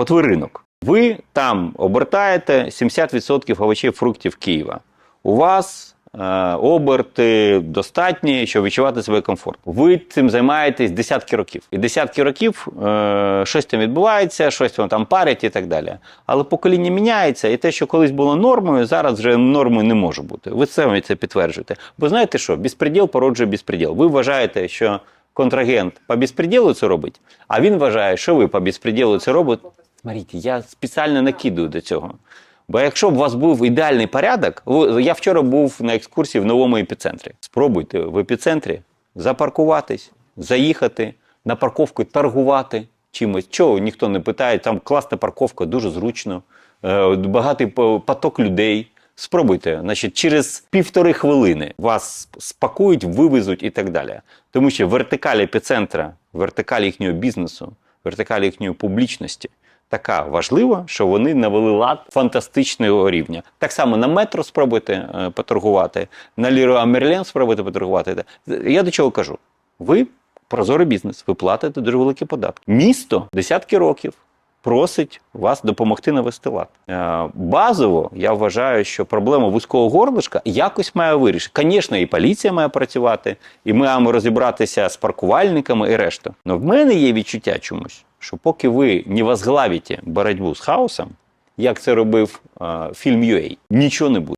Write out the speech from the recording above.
От ви ринок. Ви там обертаєте 70% овочів, фруктів Києва. У вас е, оберти достатні, щоб відчувати себе комфортно. Ви цим займаєтесь десятки років. І десятки років е, щось там відбувається, щось вам там парять і так далі. Але покоління міняється, і те, що колись було нормою, зараз вже нормою не може бути. Ви самі це підтверджуєте. Бо знаєте що? Безпреділ породжує безпреділ. Ви вважаєте, що контрагент по безпреділу це робить, а він вважає, що ви по безпреділу це робите. Смотрите, я спеціально накидую до цього. Бо якщо б у вас був ідеальний порядок, я вчора був на екскурсії в новому епіцентрі. Спробуйте в епіцентрі запаркуватись, заїхати на парковку, торгувати чимось. Чого ніхто не питає, там класна парковка, дуже зручно, е, багатий поток людей. Спробуйте, значить, через півтори хвилини вас спакують, вивезуть і так далі. Тому що вертикаль епіцентра, вертикаль їхнього бізнесу, вертикаль їхньої публічності така важлива, що вони навели лад фантастичного рівня. Так само на метро спробуйте е, поторгувати, на Ліруа Мерлен спробуйте поторгувати. Я до чого кажу? Ви прозорий бізнес, ви платите дуже великі податки. Місто десятки років просить вас допомогти навести лад. Е, Базово я вважаю, що проблема вузького горлишка якось має вирішити. Звісно, і поліція має працювати, і ми маємо розібратися з паркувальниками і решта. Але в мене є відчуття чомусь, що поки ви не возглавите боротьбу з хаосом, як це робив е, фільм UA, нічого не буде.